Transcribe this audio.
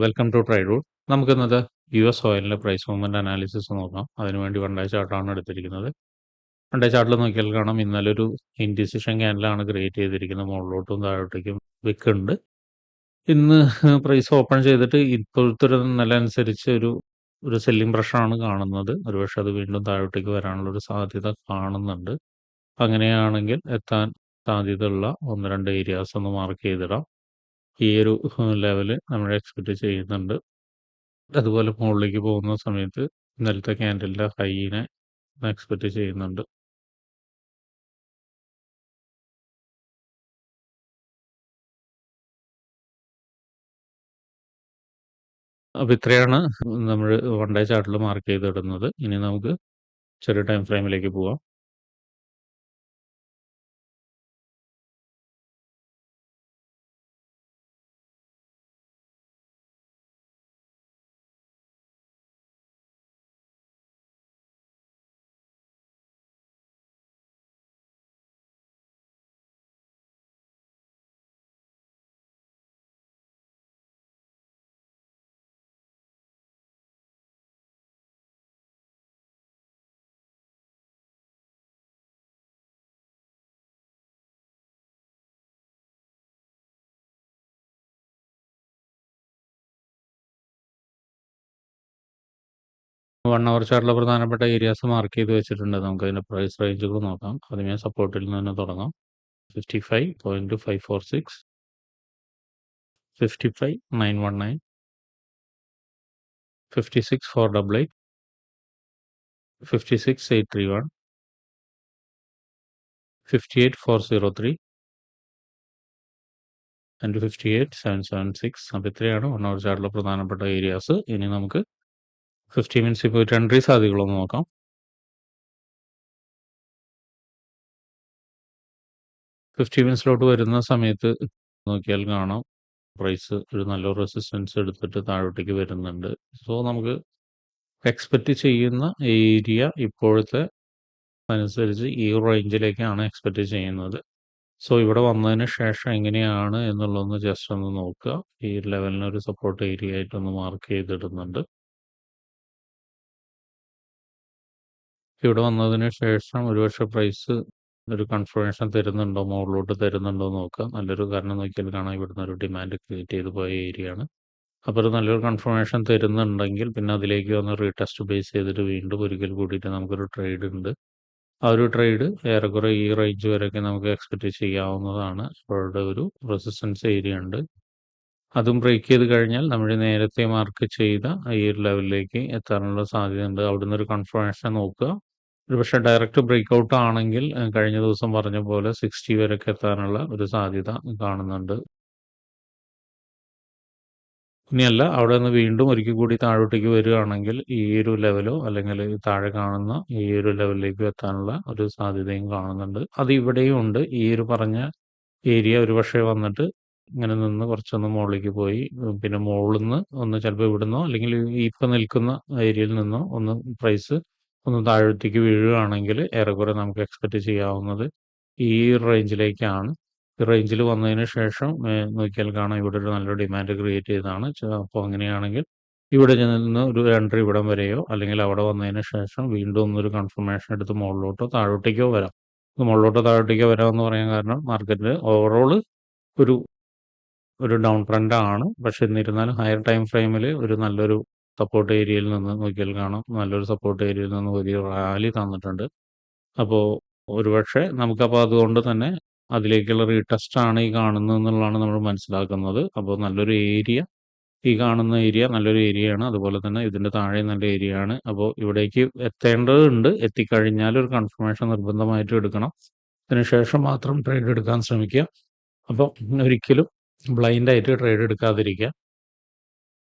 Welcome to try root നമുക്കിന്നത് U S ഓയിലിന്റെ price movement analysis നോക്കാം. അതിനുവേണ്ടി ഡേ ചാർട്ടാണ് എടുത്തിരിക്കുന്നത്. ഡേ ചാർട്ടിൽ നോക്കിയാൽ കാണാം ഇന്നലെ ഒരു ഇൻഡിസിഷൻ ക്യാൻഡിലാണ് ക്രിയേറ്റ് ചെയ്തിരിക്കുന്നത്. മുകളിലോട്ടും താഴോട്ടേക്കും വിൽക്കുന്നുണ്ട് ഇന്ന് പ്രൈസ് ഓപ്പൺ ചെയ്തിട്ട് ഇപ്പോഴത്തെ ഒരു നില അനുസരിച്ച് ഒരു ഒരു സെല്ലിംഗ് പ്രഷറാണ് കാണുന്നത്. ഒരുപക്ഷെ അത് വീണ്ടും താഴോട്ടേക്ക് വരാനുള്ള ഒരു സാധ്യത കാണുന്നുണ്ട്. അങ്ങനെയാണെങ്കിൽ എത്താൻ സാധ്യതയുള്ള ഒന്ന് രണ്ട് ഏരിയാസ് ഒന്ന് മാർക്ക് ചെയ്തിടാം. ഈ ഒരു ലെവൽ നമ്മൾ എക്സ്പെക്റ്റ് ചെയ്യുന്നുണ്ട്. അതുപോലെ മുകളിലേക്ക് പോകുന്ന സമയത്ത് ഇന്നലത്തെ ക്യാൻഡലിന്റെ ഹൈനെ എക്സ്പെക്റ്റ് ചെയ്യുന്നുണ്ട്. അപ്പൊ ഇത്രയാണ് നമ്മൾ വൺ ഡേ ചാർട്ടിൽ മാർക്ക് ചെയ്തിടുന്നത്. ഇനി നമുക്ക് ചെറിയ ടൈം ഫ്രെയിമിലേക്ക് പോവാം. വൺ അവർ ചാർട്ടിലെ പ്രധാനപ്പെട്ട ഏരിയാസ് മാർക്ക് ചെയ്ത് വെച്ചിട്ടുണ്ട്. നമുക്ക് അതിന്റെ പ്രൈസ് റേഞ്ചുകൾ നോക്കാം. ആദ്യമേ സപ്പോർട്ടിൽ നിന്ന് തന്നെ തുടങ്ങാം. Fifty five point five four six fifty five nine one nine fifty six four double eight fifty six eight three one fifty eight four zero three and fifty eight seven seven six അപ്പോൾ ഇത്രയാണ് one hour ചാർട്ടിലെ പ്രധാനപ്പെട്ട areas ഇനി നമുക്ക് fifty minutes ഇപ്പോൾ ഒരു entry സാധ്യതകളൊന്ന് നോക്കാം. Fifty മിനിറ്റ്സിലോട്ട് വരുന്ന സമയത്ത് നോക്കിയാൽ കാണാം. പ്രൈസ് ഒരു നല്ല റെസിസ്റ്റൻസ് എടുത്തിട്ട് താഴോട്ടേക്ക് വരുന്നുണ്ട്. സോ നമുക്ക് എക്സ്പെക്റ്റ് ചെയ്യുന്ന ഏരിയ ഇപ്പോഴത്തെ അനുസരിച്ച് ഈ റേഞ്ചിലേക്കാണ് എക്സ്പെക്റ്റ് ചെയ്യുന്നത്. സോ ഇവിടെ വന്നതിന് ശേഷം എങ്ങനെയാണ് എന്നുള്ളതൊന്ന് ജസ്റ്റ് ഒന്ന് നോക്കുക. ഈ ലെവലിന് ഒരു സപ്പോർട്ട് ഏരിയ ആയിട്ടൊന്ന് മാർക്ക് ചെയ്തിടുന്നുണ്ട്. ഇവിടെ വന്നതിന് ശേഷം ഒരുപക്ഷെ പ്രൈസ് ഒരു കൺഫർമേഷൻ തരുന്നുണ്ടോ മുകളിലോട്ട് തരുന്നുണ്ടോ നോക്കുക നല്ലൊരു കാരണം നോക്കിയാൽ കാണാം. ഇവിടുന്ന് ഒരു ഡിമാൻഡ് ക്രിയേറ്റ് ചെയ്ത് പോയ ഏരിയ ആണ്. അപ്പോൾ ഒരു നല്ലൊരു കൺഫർമേഷൻ തരുന്നുണ്ടെങ്കിൽ പിന്നെ അതിലേക്ക് വന്ന് റീടെസ്റ്റ് ബേസ് ചെയ്തിട്ട് വീണ്ടും ഒരിക്കൽ കൂടിയിട്ട് നമുക്കൊരു ട്രേഡ് ഉണ്ട്. ആ ഒരു ട്രേഡ് ഏറെക്കുറെ ഈ റേഞ്ച് വരെയൊക്കെ നമുക്ക് എക്സ്പെക്റ്റ് ചെയ്യാവുന്നതാണ്. അവരുടെ ഒരു റെസിസ്റ്റൻസ് ഏരിയ ഉണ്ട്. അതും ബ്രേക്ക് ചെയ്ത് കഴിഞ്ഞാൽ നമ്മൾ നേരത്തെ മാർക്ക് ചെയ്ത ഈ ഒരു ലെവലിലേക്ക് എത്താനുള്ള സാധ്യതയുണ്ട്. അവിടുന്ന് ഒരു കൺഫർമേഷൻ നോക്കുക. ഒരുപക്ഷെ ഡയറക്റ്റ് ബ്രേക്ക് ഔട്ട് ആണെങ്കിൽ കഴിഞ്ഞ ദിവസം പറഞ്ഞ പോലെ സിക്സ്റ്റി വരെയൊക്കെ എത്താനുള്ള ഒരു സാധ്യത കാണുന്നുണ്ട്. ഇനിയല്ല അവിടെ നിന്ന് വീണ്ടും ഒരിക്കൽ കൂടി താഴോട്ടേക്ക് വരികയാണെങ്കിൽ ഈ ഒരു ലെവലോ അല്ലെങ്കിൽ താഴെ കാണുന്ന ഈ ഒരു ലെവലിലേക്ക് എത്താനുള്ള ഒരു സാധ്യതയും കാണുന്നുണ്ട്. അത് ഇവിടെയും ഉണ്ട്. ഈ ഒരു പറഞ്ഞ ഏരിയ ഒരു പക്ഷേ വന്നിട്ട് ഇങ്ങനെ നിന്ന് കുറച്ചൊന്ന് മുകളിലേക്ക് പോയി പിന്നെ മുകളിൽ നിന്ന് ഒന്ന് ചിലപ്പോൾ ഇവിടുന്നോ അല്ലെങ്കിൽ ഇപ്പം നിൽക്കുന്ന ഏരിയയിൽ നിന്നോ ഒന്ന് പ്രൈസ് ഒന്ന് താഴത്തേക്ക് വീഴുകയാണെങ്കിൽ ഏറെക്കുറെ നമുക്ക് എക്സ്പെക്റ്റ് ചെയ്യാവുന്നത് ഈ റേഞ്ചിലേക്കാണ് ഈ റേഞ്ചിൽ വന്നതിന് ശേഷം നോക്കിയാൽ കാണാം ഇവിടെ ഒരു നല്ലൊരു ഡിമാൻഡ് ക്രിയേറ്റ് ചെയ്താണ് അപ്പോൾ അങ്ങനെയാണെങ്കിൽ ഇവിടെ നിന്ന് ഒരു എൻട്രി ഇവിടം വരെയോ അല്ലെങ്കിൽ അവിടെ വന്നതിന് ശേഷം വീണ്ടും ഒന്നൊരു കൺഫർമേഷൻ എടുത്ത് മുകളിലോട്ടോ താഴോട്ടേക്കോ വരാം. മുകളിലോട്ടോ താഴോട്ടേക്കോ എന്ന് പറയാൻ കാരണം മാർക്കറ്റിൽ ഓവറോൾ ഒരു ഒരു ഡൗൺ ട്രെൻഡാണ് പക്ഷെ എന്നിരുന്നാലും ഹയർ ടൈം ഫ്രെയിമിൽ ഒരു നല്ലൊരു സപ്പോർട്ട് ഏരിയയിൽ നിന്ന് നോക്കിയാൽ കാണാം. നല്ലൊരു സപ്പോർട്ട് ഏരിയയിൽ നിന്ന് വലിയ റാലി തന്നിട്ടുണ്ട്. അപ്പോൾ ഒരുപക്ഷെ നമുക്കപ്പോൾ അതുകൊണ്ട് തന്നെ അതിലേക്കുള്ള റീടെസ്റ്റ് ആണ് ഈ കാണുന്നത് എന്നുള്ളതാണ് നമ്മൾ മനസ്സിലാക്കുന്നത്. അപ്പോൾ നല്ലൊരു ഏരിയ ഈ കാണുന്ന ഏരിയ നല്ലൊരു ഏരിയയാണ് അതുപോലെ തന്നെ ഇതിന്റെ താഴെ നല്ല ഏരിയ ആണ്. അപ്പോൾ ഇവിടേക്ക് എത്തേണ്ടതുണ്ട്. എത്തിക്കഴിഞ്ഞാൽ ഒരു കൺഫർമേഷൻ നിർബന്ധമായിട്ട് എടുക്കണം. അതിനുശേഷം മാത്രം ട്രേഡ് എടുക്കാൻ ശ്രമിക്കുക. അപ്പോൾ ഒരിക്കലും ബ്ലൈൻഡായിട്ട് ട്രേഡ് എടുക്കാതിരിക്കുക.